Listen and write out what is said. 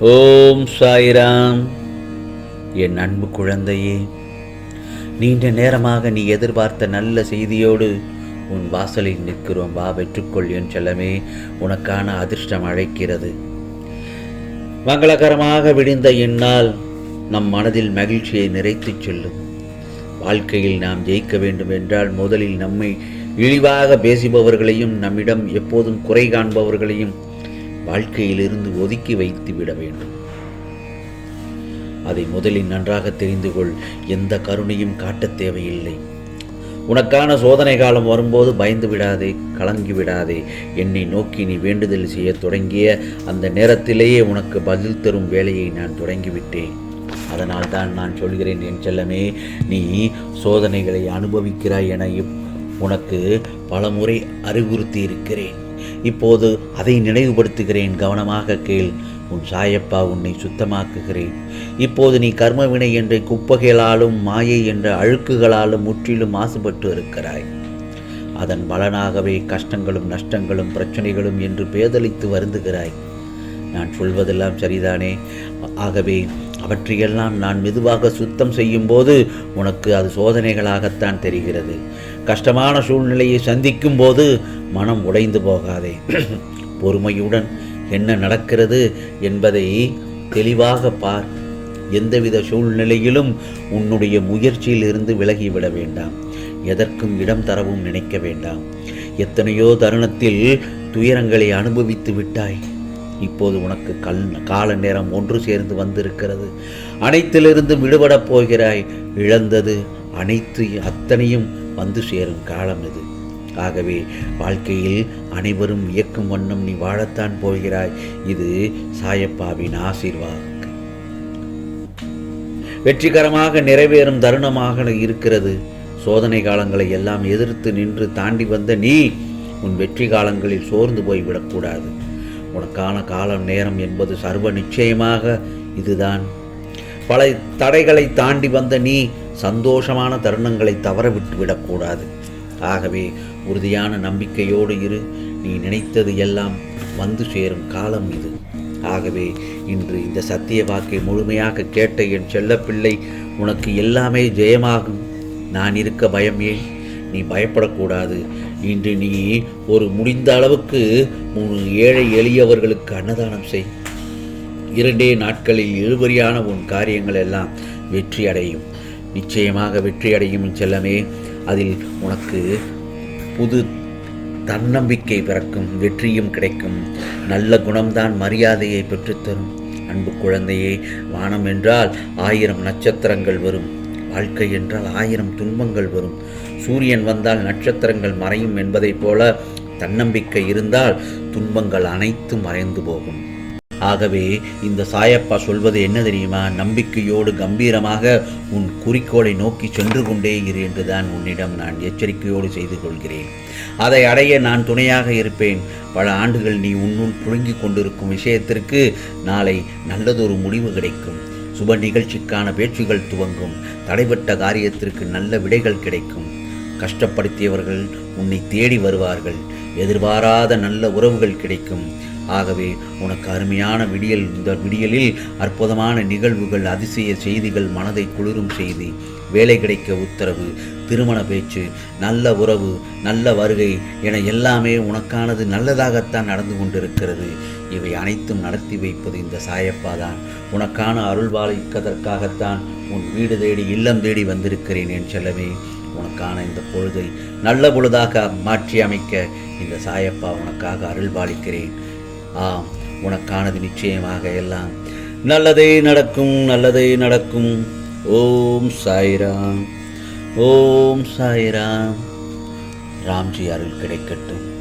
ஓம் சாய்ராம். என் அன்பு குழந்தையே நீண்ட நேரமாக நீ எதிர்பார்த்த நல்ல செய்தியோடு உன் வாசலில் நிற்கிறோம். வா வெற்றுக்கொள் என் செல்லமே உனக்கான அதிர்ஷ்டம் அழைக்கிறது. மங்களகரமாக விடிந்த இந்நாள் நம் மனதில் மகிழ்ச்சியை நிறைத்துச் செல்லும். வாழ்க்கையில் நாம் ஜெயிக்க வேண்டும் என்றால் முதலில் நம்மை இழிவாக பேசுபவர்களையும் நம்மிடம் எப்போதும் குறை காண்பவர்களையும் வாழ்க்கையிலிருந்து ஒதுக்கி வைத்து விட வேண்டும். அதை முதலில் நன்றாக தெரிந்து கொள். எந்த கருணையும் காட்டத் தேவையில்லை. உனக்கான சோதனை காலம் வரும்போது பயந்து விடாதே கலங்கி விடாதே. என்னை நோக்கி நீ வேண்டுதல் செய்யத் தொடங்கிய அந்த நேரத்திலேயே உனக்கு பதில் தரும் வேலையை நான் தொடங்கிவிட்டேன். அதனால் தான் நான் சொல்கிறேன் என் செல்லமே நீ சோதனைகளை அனுபவிக்கிறாய் என இப்- உனக்கு பலமுறை அறிவுறுத்தி இருக்கிறேன் இப்போது அதை நினைவுபடுத்துகிறேன். கவனமாக கேள். உன் சாயப்பா உன்னை சுத்தமாக்குகிறேன். இப்போது நீ கர்மவினை என்ற குப்பைகளாலும் மாயை என்ற அழுக்குகளாலும் முற்றிலும் மாசுபட்டு இருக்கிறாய். அதன் பலனாகவே கஷ்டங்களும் நஷ்டங்களும் பிரச்சனைகளும் என்று பேதலித்து வருந்துகிறாய். நான் சொல்வதெல்லாம் சரிதானே? ஆகவே அவற்றையெல்லாம் நான் மெதுவாக சுத்தம் செய்யும்போது உனக்கு அது சோதனைகளாகத்தான் தெரிகிறது. கஷ்டமான சூழ்நிலையை சந்திக்கும் போது மனம் உடைந்து போகாதே. பொறுமையுடன் என்ன நடக்கிறது என்பதை தெளிவாக பார். எந்தவித சூழ்நிலையிலும் உன்னுடைய முயற்சியிலிருந்து விலகிவிட வேண்டாம். எதற்கும் இடம் தரவும் நினைக்க வேண்டாம். எத்தனையோ தருணத்தில் துயரங்களை அனுபவித்து விட்டாய். இப்போது உனக்கு கல் கால நேரம் ஒன்று சேர்ந்து வந்திருக்கிறது. அனைத்திலிருந்து விடுபடப் போகிறாய். இழந்தது அனைத்து அத்தனையும் வந்து சேரும் காலம் இது. ஆகவே வாழ்க்கையில் அனைவரும் இயக்கும் வண்ணம் நீ வாழத்தான் போகிறாய். இது சாயப்பாவின் ஆசீர்வாதம் வெற்றிகரமாக நிறைவேறும் தருணமாக இருக்கிறது. சோதனை காலங்களை எல்லாம் எதிர்த்து நின்று தாண்டி வந்த நீ உன் வெற்றி காலங்களில் சோர்ந்து போய்விடக்கூடாது உனக்கான காலம் நேரம் என்பது சர்வ நிச்சயமாக இதுதான். பல தடைகளை தாண்டி வந்த நீ சந்தோஷமான தருணங்களை தவற விட்டு விடக்கூடாது ஆகவே உறுதியான நம்பிக்கையோடு இரு. நீ நினைத்தது எல்லாம் வந்து சேரும் காலம் இது. ஆகவே இன்று இந்த சத்திய வாக்கை முழுமையாக கேட்ட என் செல்லப்பிள்ளை உனக்கு எல்லாமே ஜெயமாகும். நான் இருக்க பயம் ஏன்? நீ பயப்படக்கூடாது. இன்று நீ ஒரு முடிந்த அளவுக்கு உன் ஏழை எளியவர்களுக்கு அன்னதானம் செய். இரண்டே நாட்களில் இழுபறியான உன் காரியங்கள் எல்லாம் வெற்றி அடையும் நிச்சயமாக வெற்றி அடையும் செல்லமே. அதில் உனக்கு புது தன்னம்பிக்கை பிறக்கும் வெற்றியும் கிடைக்கும். நல்ல குணம்தான் மரியாதையை பெற்றுத்தரும். அன்பு குழந்தையே வானம் என்றால் ஆயிரம் நட்சத்திரங்கள் வரும். வாழ்க்கை என்றால் ஆயிரம் துன்பங்கள் வரும். சூரியன் வந்தால் நட்சத்திரங்கள் மறையும் என்பதைப் போல தன்னம்பிக்கை இருந்தால் துன்பங்கள் அனைத்தும் மறைந்து போகும். ஆகவே இந்த சாயப்பா சொல்வது என்ன தெரியுமா? நம்பிக்கையோடு கம்பீரமாக உன் குறிக்கோளை நோக்கி சென்று கொண்டே இரு என்றுதான் உன்னிடம் நான் எச்சரிக்கையோடு செய்து கொள்கிறேன். அதை அடைய நான் துணையாக இருப்பேன். பல ஆண்டுகள் நீ உன்னுள் புழுங்கிக் கொண்டிருக்கும் விஷயத்திற்கு நாளை நல்லதொரு முடிவு கிடைக்கும். சுப நிகழ்ச்சிக்கான பேச்சுகள் துவங்கும். தடைபட்ட காரியத்திற்கு நல்ல விடைகள் கிடைக்கும். கஷ்டப்படுத்தியவர்கள் உன்னை தேடி வருவார்கள். எதிர்பாராத நல்ல உறவுகள் கிடைக்கும். ஆகவே உனக்கு அருமையான விடியல் இந்த விடியலில் அற்புதமான நிகழ்வுகள் அதிசய செய்திகள் மனதை குளிரும் செய்தி. வேலை கிடைக்க உத்தரவு திருமண பேச்சு நல்ல உறவு நல்ல வருகை என எல்லாமே உனக்கானது நல்லதாகத்தான் நடந்து கொண்டிருக்கிறது. இவை அனைத்தும் நடத்தி வைப்பது இந்த சாயப்பா தான். உனக்கான அருள்வாளிக்கதற்காகத்தான் உன் வீடு தேடி இல்லம் தேடி வந்திருக்கிறேன் என் செல்லவே உனக்கான இந்த பொழுதை நல்ல பொழுதாக மாற்றி அமைக்க இந்த சாயப்பா உனக்காக அருள்பாலிக்கிறேன் ஆம் உனக்கானது நிச்சயமாக எல்லாம். நல்லதே நடக்கும் நல்லதே நடக்கும். ஓம் சாய்ராம் ஓம் சாய்ராம். ராம்ஜி அருள் கிடைக்கட்டும்.